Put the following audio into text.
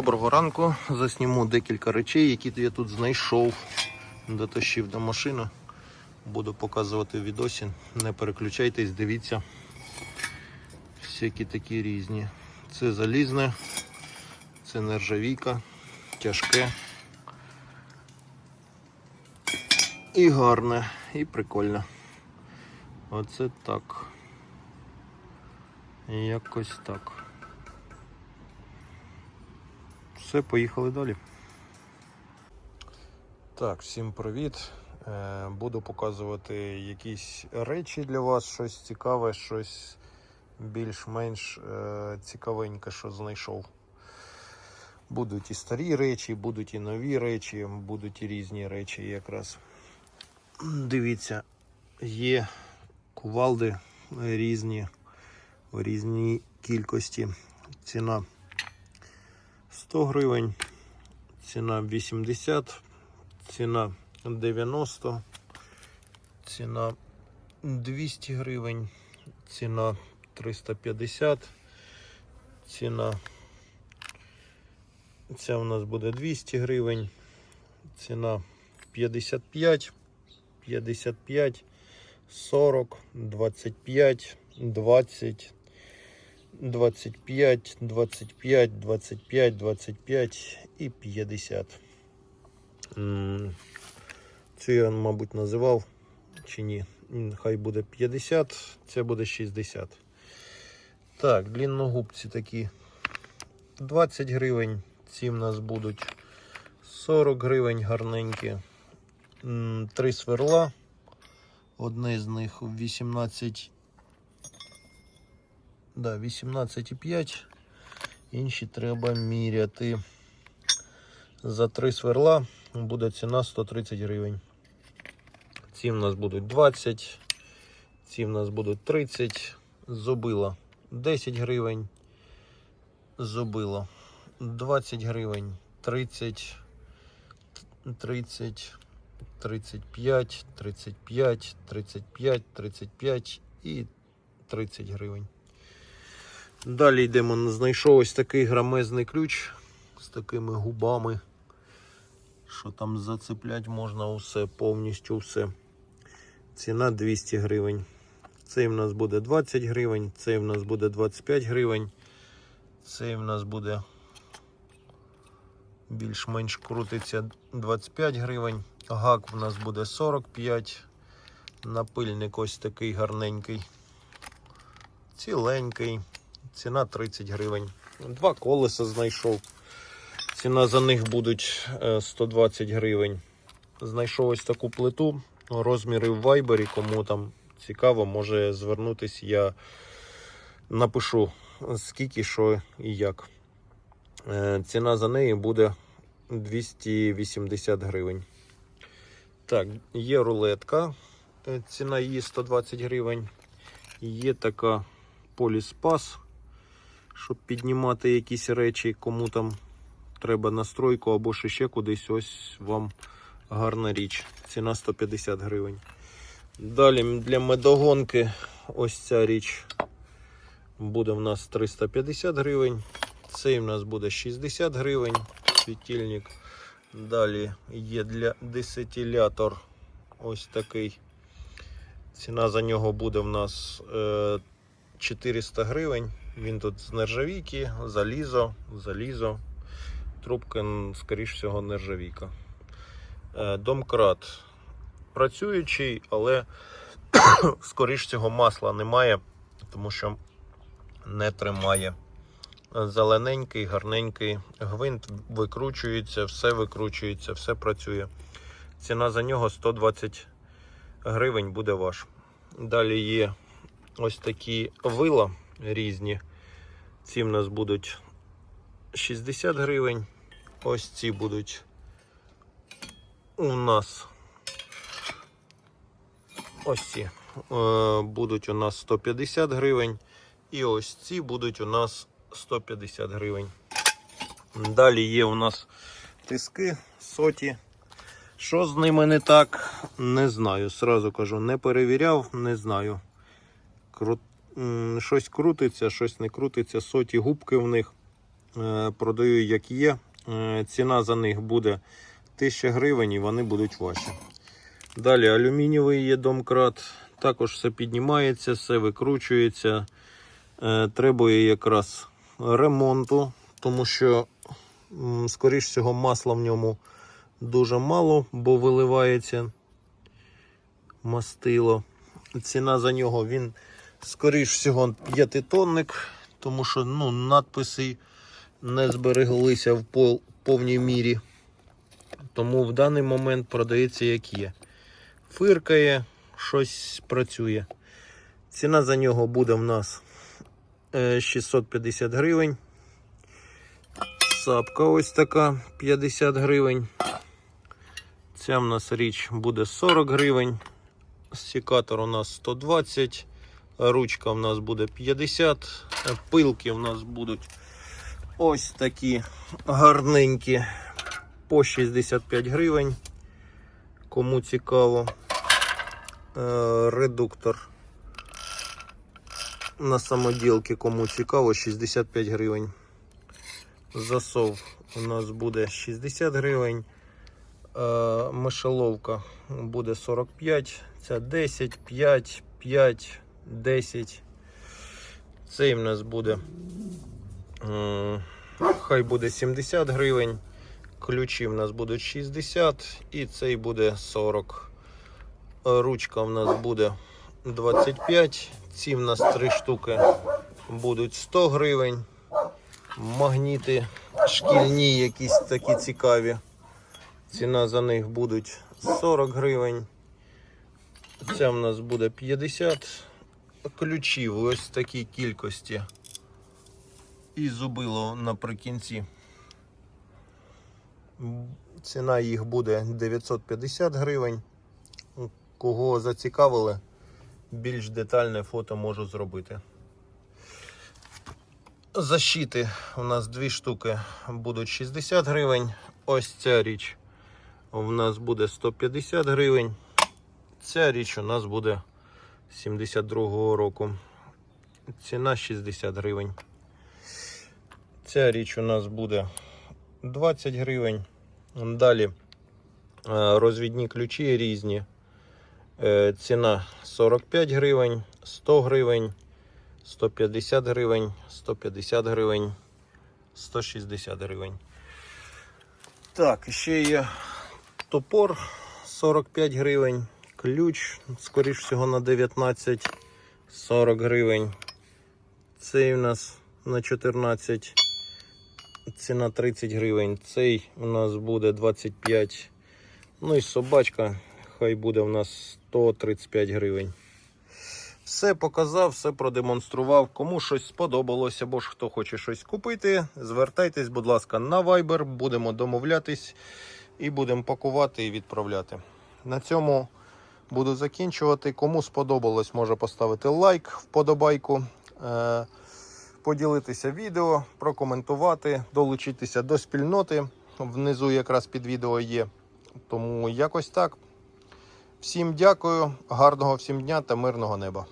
Доброго ранку. Засніму декілька речей, які я тут знайшов. Дотащив до машини. Буду показувати в відосі. Не переключайтесь, дивіться. Всякі такі різні. Це залізне, це нержавійка, тяжке. І гарне, і прикольне. Оце так. Якось так. Все, поїхали далі. Так, всім привіт. Е, Буду показувати якісь речі для вас, щось цікаве, щось більш-менш е, цікавеньке, що знайшов. Будуть і старі речі, будуть і нові речі, будуть і різні речі якраз. Дивіться, є кувалди різні, в різній кількості. Ціна 100 гривень, ціна 80, ціна 90, ціна 200 гривень, ціна 350, ціна ця у нас буде 200 гривень, ціна 55, 55, 40, 25, 20, 25, 25, 25, 25 і 50. М, Цю я, мабуть, називав чи ні. Хай буде 50, це буде 60. Так, длинногубці такі 20 гривень. Ці в нас будуть 40 гривень гарненькі. Три сверла. Одне з них 18 Да, 18,5. Інші треба міряти. За три сверла буде ціна 130 гривень. Ці в нас будуть 20, ці в нас будуть 30. Зубила 10 гривень. Зубило 20 гривень, 30, 30, 35, 35, 35, 35 і 30 гривень. Далі йдемо. Знайшов ось такий грамезний ключ з такими губами. Що там зацеплять можна усе, повністю все. Ціна 200 гривень. Цей в нас буде 20 гривень, цей в нас буде 25 гривень, цей в нас буде більш-менш крутиться 25 гривень. Гак в нас буде 45. Напильник ось такий гарненький. Ціленький. Ціна 30 гривень. Два колеса знайшов. Ціна за них будуть е, 120 гривень. Знайшов ось таку плиту. Розміри в вайбері. Кому там цікаво, може звернутися. Я напишу скільки, що і як. Е, Ціна за неї буде 280 гривень. Так, є рулетка. Е, Ціна її 120 гривень. Є така поліспас, щоб піднімати якісь речі, кому там треба настройку або ще ще кудись. Ось вам гарна річ. Ціна 150 гривень. Далі для медогонки ось ця річ буде в нас 350 гривень. Цей в нас буде 60 гривень. Світильник. Далі є для десятилятор ось такий. Ціна за нього буде в нас е, 400 гривень. Він тут з нержавійки, залізо, залізо. Трубка, м, скоріш всього, нержавійка. Е, домкрат працюючий, але скоріш всього масла немає, тому що не тримає. Зелененький, гарненький, гвинт викручується, все викручується, все працює. Ціна за нього 120 гривень буде ваш. Далі є ось такі вила різні. Ці в нас будуть 60 гривень. Ось ці будуть у нас ось ці е, будуть у нас 150 гривень. І ось ці будуть у нас 150 гривень. Далі є у нас тиски соті. Що з ними не так, не знаю. Сразу кажу, не перевіряв, не знаю. Кру... Щось крутиться, щось не крутиться. Соті губки в них. Е, Продаю як є. Е, Ціна за них буде 1000 гривень і вони будуть ваші. Далі алюмінієвий є домкрат. Також все піднімається, все викручується. Е, Требує якраз ремонту, тому що, скоріш всього, масла в ньому дуже мало, бо виливається мастило. Ціна за нього він, скоріш всього, п'ятитонник, тому що ну, надписи не збереглися в повній мірі. Тому в даний момент продається як є. Фиркає, щось працює. Ціна за нього буде в нас е, 650 гривень. Сапка ось така 50 гривень. Ця в нас річ буде 40 гривень. Секатор у нас 120, ручка в нас буде 50, е, пилки у нас будуть ось такі гарненькі по 65 гривень. Кому цікаво. Е, Редуктор на самоділки, кому цікаво, 65 гривень. Засов у нас буде 60 гривень. Е, Мишеловка буде 45, ця 10, 5, 5, 10. Цей в нас буде. Хай буде 70 гривень. Ключі в нас будуть 60 і цей буде 40. Е, Ручка в нас буде 25. Ці в нас три штуки будуть 100 гривень. Магніти шкільні, якісь такі цікаві. Ціна за них будуть 40 гривень. Ця в нас буде 50 ключів в ось такій кількості. І зубило наприкінці. Ціна їх буде 950 гривень. Кого зацікавили, більш детальне фото можу зробити. Защити у нас дві штуки будуть 60 гривень. Ось ця річ у нас буде 150 гривень. Ця річ у нас буде 72-го року. Ціна 60 гривень. Ця річ у нас буде 20 гривень. Далі е, розвідні ключі різні. Е, Ціна 45 гривень, 100 гривень, 150 гривень, 150 гривень, 160 гривень. Так, ще є топор 45 гривень, ключ, скоріш всього на 19, 40 гривень. Цей у нас на 14, ціна 30 гривень. Цей у нас буде 25. Ну і собачка, хай буде у нас 135 гривень. Все показав, все продемонстрував. Кому щось сподобалося, або ж хто хоче щось купити, звертайтесь, будь ласка, на Viber, будемо домовлятись і будемо пакувати і відправляти. На цьому буду закінчувати. Кому сподобалось, може поставити лайк, вподобайку, е- поділитися відео, прокоментувати, долучитися до спільноти. Внизу якраз під відео є. Тому якось так. Всім дякую, гарного всім дня та мирного неба.